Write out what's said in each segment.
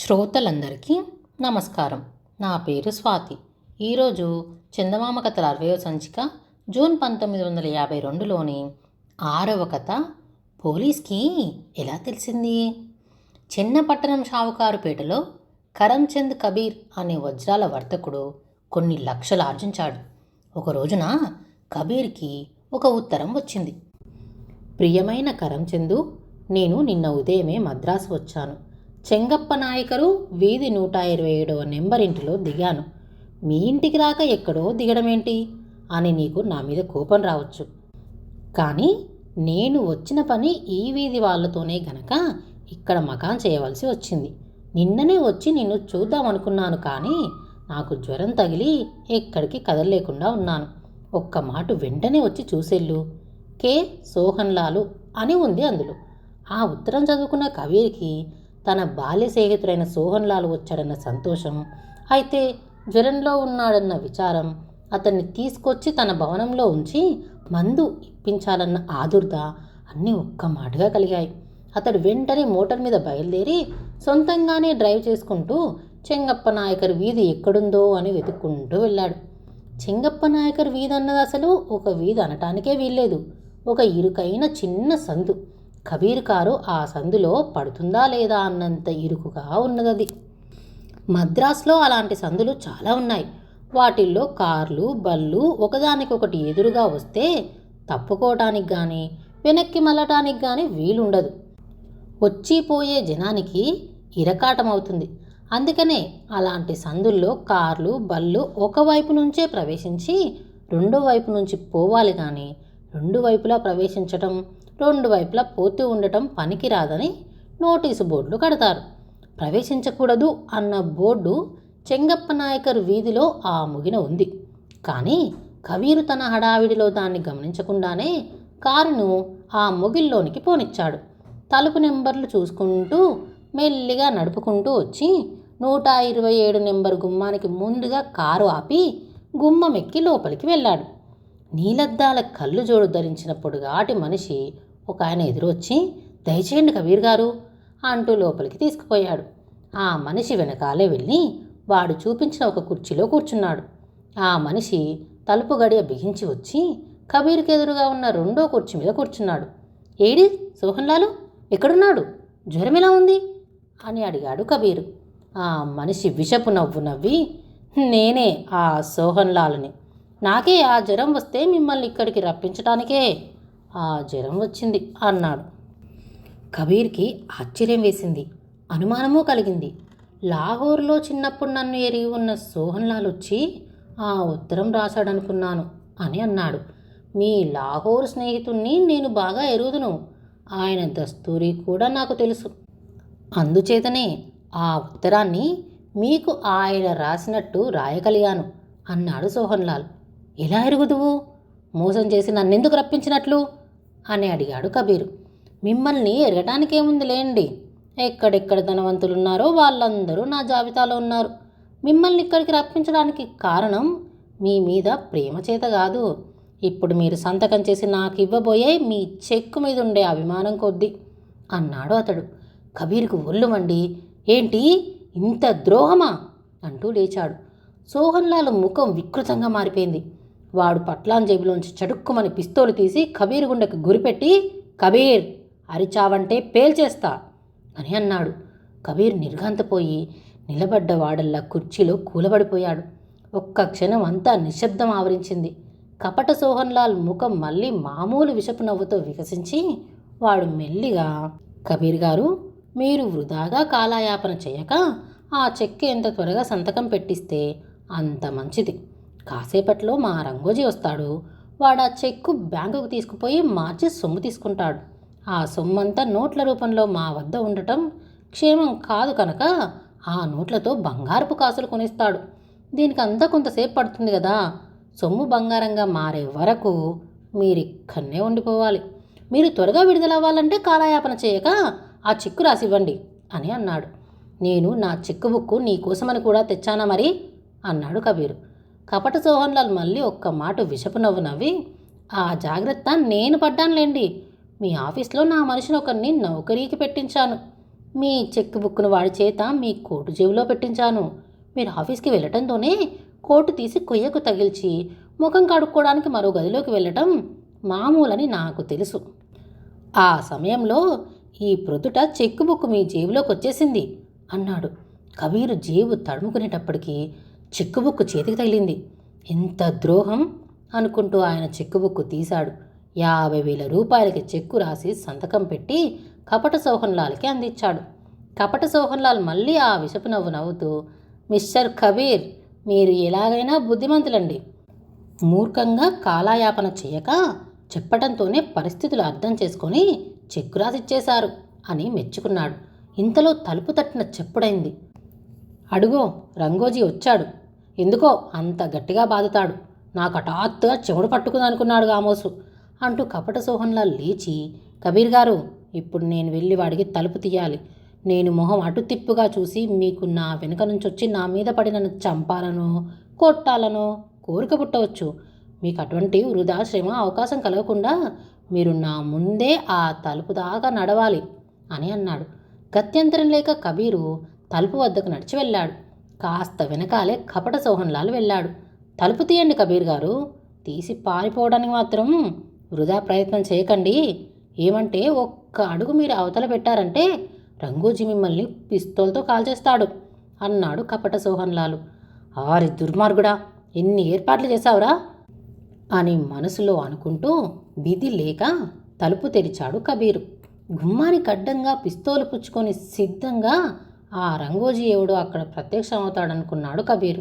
శ్రోతలందరికీ నమస్కారం. నా పేరు స్వాతి. ఈరోజు చందమామ కథల అరవయో సంచిక జూన్ పంతొమ్మిది వందల యాభై రెండులోని ఆరవ కథ పోలీస్కి ఎలా తెలిసింది? చిన్నపట్టణం షావుకారుపేటలో కరంచంద్ కబీర్ అనే వజ్రాల వర్తకుడు కొన్ని లక్షలు ఆర్జించాడు. ఒక రోజున కబీర్కి ఒక ఉత్తరం వచ్చింది. ప్రియమైన కరంచందు నేను నిన్న ఉదయమే మద్రాసు వచ్చాను. చెంగప్ప నాయకరు వీధి నూట ఇరవై ఏడవ నెంబర్ ఇంటిలో దిగాను. మీ ఇంటికి రాక ఎక్కడో దిగడమేంటి? అని నీకు నా మీద కోపం రావచ్చు. కానీ నేను వచ్చిన పని ఈ వీధి వాళ్ళతోనే గనక ఇక్కడ మకాన్ చేయవలసి వచ్చింది. నిన్ననే వచ్చి నిన్ను చూద్దామనుకున్నాను కానీ నాకు జ్వరం తగిలి ఎక్కడికి కదలలేకుండా ఉన్నాను. ఒక్క మాట వెంటనే వచ్చి చూసెళ్ళు. కే. సోహన్లాలు అని ఉంది అందులో. ఆ ఉత్తరం చదువుకున్న కబీర్కి తన బాల్య స్నేహితుడైన సోహన్లాల్ వచ్చాడన్న సంతోషం అయితే జ్వరంలో ఉన్నాడన్న విచారం అతన్ని తీసుకొచ్చి తన భవనంలో ఉంచి మందు ఇప్పించాలన్న ఆదుర్ద అన్నీ ఒక్క మాటగా కలిగాయి. అతడు వెంటనే మోటార్ మీద బయలుదేరి సొంతంగానే డ్రైవ్ చేసుకుంటూ చెంగప్ప నాయకర్ వీధి ఎక్కడుందో అని వెతుక్కుంటూ వెళ్ళాడు. చెంగప్ప నాయకర్ వీధి అన్నది అసలు ఒక వీధి అనటానికే వీల్లేదు. ఒక ఇరుకైన చిన్న సందు. కబీర్ కారు ఆ సందులో పడుతుందా లేదా అన్నంత ఇరుకుగా ఉన్నదది. మద్రాసులో అలాంటి సందులు చాలా ఉన్నాయి. వాటిల్లో కార్లు బళ్ళు ఒకదానికొకటి ఎదురుగా వస్తే తప్పుకోవటానికి కానీ వెనక్కి మళ్ళటానికి కానీ వీలుండదు. వచ్చిపోయే జనానికి ఇరకాటం అవుతుంది అందుకనే అలాంటి సందుల్లో కార్లు బళ్ళు ఒకవైపు నుంచే ప్రవేశించి రెండో వైపు నుంచి పోవాలి కానీ రెండు వైపులా ప్రవేశించటం రెండు వైపులా పోతూ ఉండటం పనికిరాదని నోటీసు బోర్డులు కడతారు. ప్రవేశించకూడదు అన్న బోర్డు చెంగప్ప నాయకర్ వీధిలో ఆ ముగిన ఉంది. కానీ కవీరు తన హడావిడిలో దాన్ని గమనించకుండానే కారును ఆ ముగిల్లోనికి పోనిచ్చాడు. తలుపు నెంబర్లు చూసుకుంటూ మెల్లిగా నడుపుకుంటూ వచ్చి నూట ఇరవై ఏడు నెంబర్ గుమ్మానికి ముందుగా కారు ఆపి గుమ్మం ఎక్కి లోపలికి వెళ్ళాడు. నీలద్దాల కళ్ళు జోడు ధరించిన పొడుగాటి మనిషి ఒక ఆయన ఎదురొచ్చి దయచేయండి కబీర్ గారు అంటూ లోపలికి తీసుకుపోయాడు. ఆ మనిషి వెనకాలే వెళ్ళి వాడు చూపించిన ఒక కుర్చీలో కూర్చున్నాడు. ఆ మనిషి తలుపు గడియ బిగించి వచ్చి కబీర్కి ఎదురుగా ఉన్న రెండో కుర్చీ మీద కూర్చున్నాడు. ఏడి సోహన్లాలు ఎక్కడున్నాడు? జ్వరం ఎలా ఉంది? అని అడిగాడు కబీరు. ఆ మనిషి విషపు నవ్వు నవ్వి నేనే ఆ సోహన్లాల్ని నాకే ఆ జ్వరం వస్తే మిమ్మల్ని ఇక్కడికి రప్పించటానికే ఆ జ్వరం వచ్చింది అన్నాడు. కబీర్కి ఆశ్చర్యం వేసింది అనుమానమూ కలిగింది. లాహోర్లో చిన్నప్పుడు నన్ను ఎరిగి ఉన్న సోహన్లాల్ వచ్చి ఆ ఉత్తరం రాశాడనుకున్నాను అని అన్నాడు. మీ లాహోర్ స్నేహితుణ్ణి నేను బాగా ఎరుగుదును. ఆయన దస్తూరి కూడా నాకు తెలుసు. అందుచేతనే ఆ ఉత్తరాన్ని మీకు ఆయన రాసినట్టు రాయగలిగాను అన్నాడు సోహన్లాల్ ఎలా ఎరుగుదువు? మోసం చేసి నన్నెందుకు రప్పించినట్లు? అని అడిగాడు కబీరు. మిమ్మల్ని ఎరగటానికేముంది లేండి ఎక్కడెక్కడ ధనవంతులున్నారో వాళ్ళందరూ నా జాబితాలో ఉన్నారు. మిమ్మల్ని ఇక్కడికి రప్పించడానికి కారణం మీ మీద ప్రేమ చేత కాదు. ఇప్పుడు మీరు సంతకం చేసి నాకు ఇవ్వబోయే మీ చెక్కు మీద ఉండే అభిమానం కొద్దీ అన్నాడు అతడు. కబీర్కు ఒళ్ళు మండి ఏంటి ఇంత ద్రోహమా? అంటూ లేచాడు. సోహన్లాల్ ముఖం వికృతంగా మారిపోయింది. వాడు పట్లాన్ జేబులోంచి చటుక్కుమని పిస్తోలు తీసి కబీర్ గుండెకు గురిపెట్టి కబీర్ అరిచావంటే పేల్చేస్తా అని అన్నాడు. కబీర్ నిర్ఘాంతపోయి నిలబడ్డ వాడల్లా కుర్చీలో కూలబడిపోయాడు. ఒక్క క్షణం అంతా నిశ్శబ్దం ఆవరించింది. కపట సోహన్లాల్ ముఖం మళ్ళీ మామూలు విషపు నవ్వుతో వికసించి వాడు మెల్లిగా కబీర్ గారు మీరు వృధాగా కాలాయాపన చేయక ఆ చెక్కు ఎంత త్వరగా సంతకం పెట్టిస్తే అంత మంచిది. కాసేపట్లో మా రంగోజీ వస్తాడు. వాడు ఆ చెక్కు బ్యాంకుకు తీసుకుపోయి మార్చి సొమ్ము తీసుకుంటాడు. ఆ సొమ్మంతా నోట్ల రూపంలో మా వద్ద ఉండటం క్షేమం కాదు కనుక ఆ నోట్లతో బంగారపు కాసులు కొనిస్తాడు. దీనికి అంతా కొంతసేపు పడుతుంది కదా. సొమ్ము బంగారంగా మారే వరకు మీరు ఇక్కడనే ఉండిపోవాలి. మీరు త్వరగా విడుదలవ్వాలంటే కాలయాపన చేయక ఆ చెక్కు రాసివ్వండి అని అన్నాడు. నేను నా చెక్కు బుక్కు నీకోసమని కూడా తెచ్చానా మరి? అన్నాడు కబీరు. కపట సోహన్లాల్ మళ్ళీ ఒక్క మాట విషపు నవ్వు నవ్వి ఆ జాగ్రత్త నేను పడ్డానులేండి. మీ ఆఫీస్లో నా మనిషిని ఒకరిని నౌకరీకి పెట్టించాను. మీ చెక్ బుక్ను వాడి చేత మీ కోటు జేబులో పెట్టించాను. మీరు ఆఫీస్కి వెళ్ళటంతోనే కోటు తీసి కొయ్యకు తగిల్చి ముఖం కడుక్కోవడానికి మరో గదిలోకి వెళ్ళటం మామూలని నాకు తెలుసు. ఆ సమయంలో ఈ ప్రొద్దుట చెక్ బుక్ మీ జేబులోకి వచ్చేసింది అన్నాడు. కబీరు జేబు తడుముకునేటప్పటికీ చెక్కుబుక్కు చేతికి తగిలింది. ఎంత ద్రోహం! అనుకుంటూ ఆయన చెక్కుబుక్కు తీశాడు. యాభై వేల రూపాయలకి చెక్కు రాసి సంతకం పెట్టి కపట సోహన్లాల్కి అందించాడు. కపట సోహన్లాల్ మళ్ళీ ఆ విషపు నవ్వు నవ్వుతూ మిస్టర్ కబీర్ మీరు ఎలాగైనా బుద్ధిమంతులండి. మూర్ఖంగా కాలాయాపన చేయక చెప్పడంతోనే పరిస్థితులు అర్థం చేసుకొని చెక్కు రాసిచ్చేశారు అని మెచ్చుకున్నాడు. ఇంతలో తలుపు తట్టిన చెప్పుడైంది. అడుగో రంగోజీ వచ్చాడు. ఎందుకో అంత గట్టిగా బాదుతాడు నాకు హఠాత్తుగా చెవుడు పట్టుకుందనుకున్నాడు గామోసు అంటూ కపట సోహన్లా లేచి కబీర్ గారు ఇప్పుడు నేను వెళ్ళి వాడికి తలుపు తీయాలి. నేను మొహం అటు తిప్పుగా చూసి మీకు నా వెనుక నుంచి వచ్చి నా మీద పడి నన్ను చంపాలనో కొట్టాలనో కోరిక పుట్టవచ్చు. మీకు అటువంటి వృధా శ్రమ అవకాశం కలగకుండా మీరు నా ముందే ఆ తలుపు దాకా నడవాలి అని అన్నాడు. గత్యంతరం లేక కబీరు తలుపు వద్దకు నడిచి వెళ్ళాడు. కాస్త వెనకాలే కపట సోహన్లాల్ వెళ్ళాడు. తలుపు తీయండి కబీర్ గారు. తీసి పారిపోవడానికి మాత్రం వృధా ప్రయత్నం చేయకండి. ఏమంటే ఒక్క అడుగు మీరు అవతల పెట్టారంటే రంగూజీ మిమ్మల్ని పిస్తోల్తో కాల్చేస్తాడు అన్నాడు కపట సోహన్లాలు. ఆరి దుర్మార్గుడా ఎన్ని ఏర్పాట్లు చేశావురా? అని మనసులో అనుకుంటూ విధి లేక తలుపు తెరిచాడు కబీరు. గుమ్మానికి అడ్డంగా పిస్తోలు పుచ్చుకొని సిద్ధంగా ఆ రంగోజీ ఎవడో అక్కడ ప్రత్యక్షమవుతాడనుకున్నాడు కబీరు.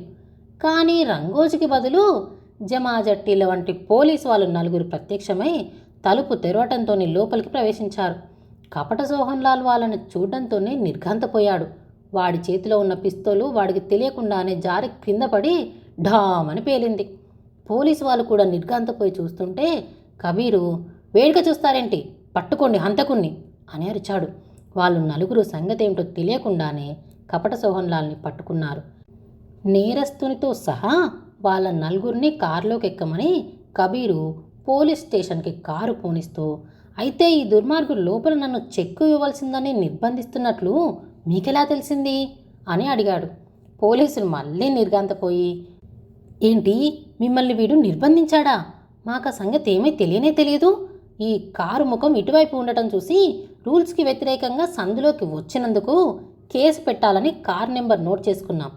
కానీ రంగోజీకి బదులు జమాజట్టీల వంటి పోలీసు వాళ్ళు నలుగురు ప్రత్యక్షమై తలుపు తెరవటంతోనే లోపలికి ప్రవేశించారు. కపట సోహన్లాల్ వాళ్ళని చూడటంతోనే నిర్ఘాంతపోయాడు. వాడి చేతిలో ఉన్న పిస్తోలు వాడికి తెలియకుండానే జారి క్రింద పడి ఢామని పేలింది. పోలీసు వాళ్ళు కూడా నిర్ఘాంతపోయి చూస్తుంటే కబీరు వేడుక చూస్తారేంటి? పట్టుకోండి హంతకుణ్ణి అని అరిచాడు. వాళ్ళు నలుగురు సంగతేమిటో తెలియకుండానే కపట సోహన్లాల్ని పట్టుకున్నారు. నేరస్తునితో సహా వాళ్ళ నలుగురిని కారులోకి ఎక్కమని కబీరు పోలీస్ స్టేషన్కి కారు పోనిస్తూ అయితే ఈ దుర్మార్గుడు లోపల నన్ను చెక్కు ఇవ్వాల్సిందని నిర్బంధిస్తున్నట్లు మీకెలా తెలిసింది? అని అడిగాడు. పోలీసులు మళ్ళీ నిర్గాంతపోయి ఏంటి మిమ్మల్ని వీడు నిర్బంధించాడా? మాకు ఆ సంగతి ఏమీ తెలియనే తెలియదు. ఈ కారు ముఖం ఇటువైపు ఉండటం చూసి రూల్స్కి వ్యతిరేకంగా సందులోకి వచ్చినందుకు కేసు పెట్టాలని కార్ నెంబర్ నోట్ చేసుకున్నాం.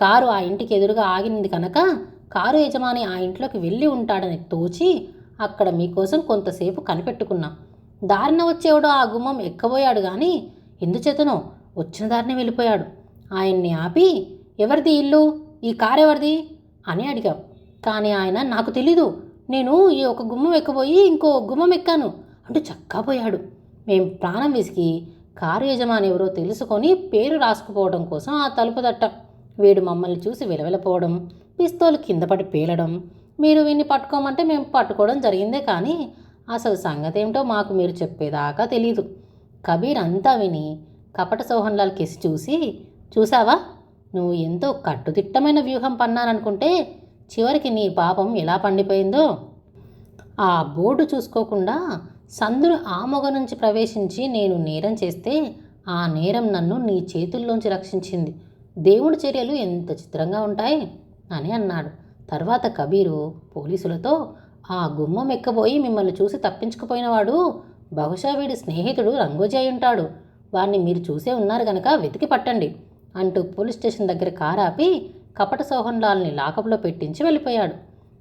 కారు ఆ ఇంటికి ఎదురుగా ఆగినది కనుక కారు యజమాని ఆ ఇంట్లోకి వెళ్ళి ఉంటాడని తోచి అక్కడ మీకోసం కొంతసేపు కనిపెట్టుకున్నాం. దారిన వచ్చేవాడు ఆ గుమ్మం ఎక్కబోయాడు కానీ ఎందుచేతనో వచ్చిన దారిని వెళ్ళిపోయాడు. ఆయన్ని ఆపి ఎవరిది ఇల్లు? ఈ కారు ఎవరిది? అని అడిగాం. కానీ ఆయన నాకు తెలీదు. నేను ఈ ఒక గుమ్మం ఎక్కబోయి ఇంకో గుమ్మం ఎక్కాను. అంటూ చక్కాపోయాడు మేం ప్రాణం విసిగి కారు యజమాని ఎవరో తెలుసుకొని పేరు రాసుకుపోవడం కోసం ఆ తలుపు తట్టాం. వీడు మమ్మల్ని చూసి విలవిలపోవడం పిస్తోలు కింద పడి పేలడం మీరు వీన్ని పట్టుకోమంటే మేము పట్టుకోవడం జరిగిందే కానీ అసలు సంగతి ఏమిటో మాకు మీరు చెప్పేదాకా తెలీదు. కబీర్ అంతా విని కపట సోహన్లాల్ కేసి చూసి చూసావా? నువ్వు ఎంతో కట్టుదిట్టమైన వ్యూహం పన్నాననుకుంటే చివరికి నీ పాపం ఎలా పండిపోయిందో? ఆ బోర్డు చూసుకోకుండా సందును ఆ మొగ నుంచి ప్రవేశించి నేను నేరం చేస్తే ఆ నేరం నన్ను నీ చేతుల్లోంచి రక్షించింది. దేవుడి చర్యలు ఎంత చిత్రంగా ఉంటాయి? అని అన్నాడు. తర్వాత కబీరు పోలీసులతో ఆ గుమ్మం ఎక్కబోయి మిమ్మల్ని చూసి తప్పించుకుపోయినవాడు బహుశా వీడి స్నేహితుడు రంగోజీ అయి ఉంటాడు. వాడిని మీరు చూసే ఉన్నారు గనక వెతికి పట్టండి అంటూ పోలీస్ స్టేషన్ దగ్గర కారాపి కపట సోహన్లాల్ని లాకప్లో పెట్టించి వెళ్ళిపోయాడు.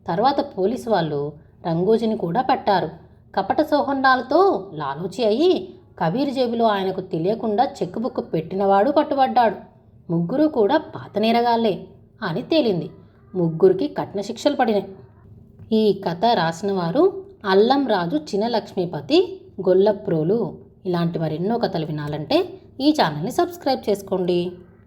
తర్వాత పోలీసు వాళ్ళు రంగోజిని కూడా పట్టారు. కపట సోహన్లాల్తో లాలూచి అయ్యి కబీర్ జేబులో ఆయనకు తెలియకుండా చెక్ బుక్ పెట్టినవాడు పట్టుబడ్డాడు. ముగ్గురు కూడా పాత నేరగాళ్ళే అని తేలింది. ముగ్గురికి కఠిన శిక్షలు పడినాయి. ఈ కథ రాసిన వారు అల్లం రాజు చినలక్ష్మీపతి గొల్లప్రోలు ఇలాంటి మరెన్నో కథలు వినాలంటే ఈ ఛానల్ని సబ్స్క్రైబ్ చేసుకోండి.